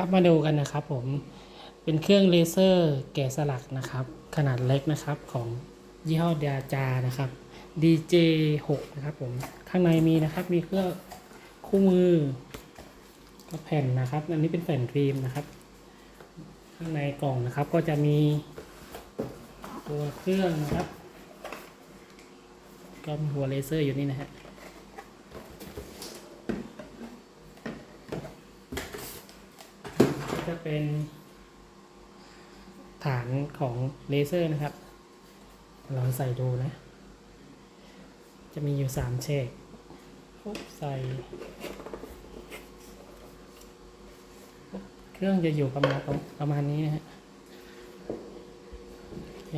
ครับมาดูกันนะครับผมเป็นเครื่องเลเซอร์แกะสลักนะครับ ขนาดเล็กนะครับของยี่ห้อดาจานะครับ DJ6 นะครับผมข้างในมีนะครับมีเครื่องคู่มือก็แผ่นนะครับ อันนี้เป็นแผ่นฟิล์มนะครับ ข้างในกล่องนะครับก็จะมีตัวเครื่องนะครับก็มีหัวเลเซอร์อยู่นี่นะฮะ จะเป็นฐานของเลเซอร์นะครับลองใส่ดูนะ จะมีอยู่สามเฉกปุ๊บใส่เครื่องจะอยู่ประมาณประมาณนี้นะฮะโอเค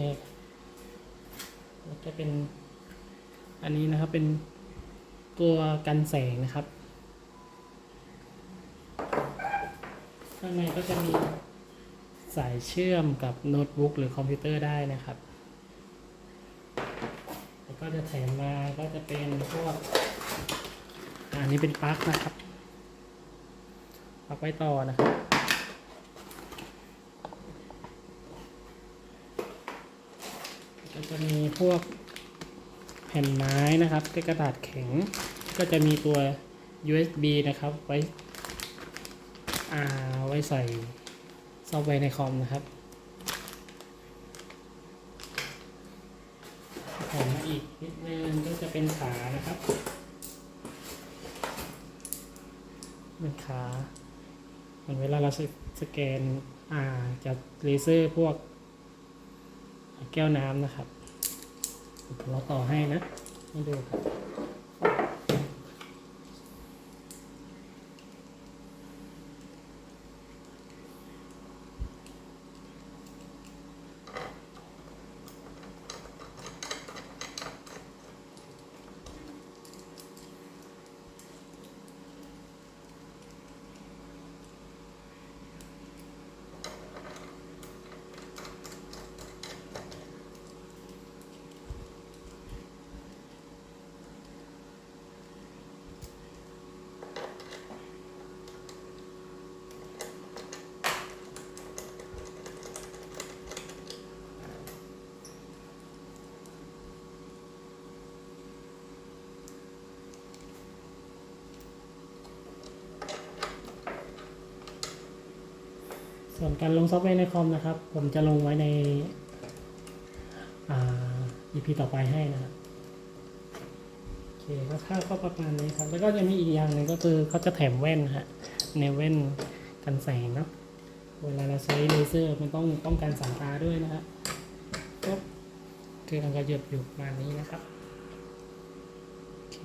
จะเป็นอันนี้นะครับเป็นตัวกันแสงนะครับ ข้างในก็จะมีสายเชื่อมกับโน้ตบุ๊กหรือคอมพิวเตอร์ได้นะครับ แล้วก็จะแถมมาก็จะเป็นพวกอันนี้เป็นปลั๊กนะครับปลั๊กไว้ต่อนะครับก็จะมีพวกแผ่นไม้นะครับกระดาษแข็ง ก็จะมีตัว USB นะครับ ไว้ อ่าไว้ใส่ซอฟต์แวร์ในคอมนะครับแถมมาอีกนิดนึงก็จะเป็นขานะครับ เป็นขาเหมือนเวลาเราสสแกนอ่าจากเลเซอร์พวก แก้วน้ำนะครับเราต่อให้นะ ให้ดูครับ ส่วนการลงซอฟต์แวร์ในคอมนะครับ ผมจะลงไว้ในอ่า EP ต่อไปให้นะครับโอเคก็ค่าก็ประมาณนี้ครับ แล้วก็จะมีอีกอย่างหนึ่งก็คือเขาจะแถมแว่นฮะในแว่นกันแสงเนาะเวลาเราใช้เลเซอร์มันต้องป้องกันสายตาด้วยนะฮะก็คือมันก็หยดอยู่ประมาณนี้นะครับโอเค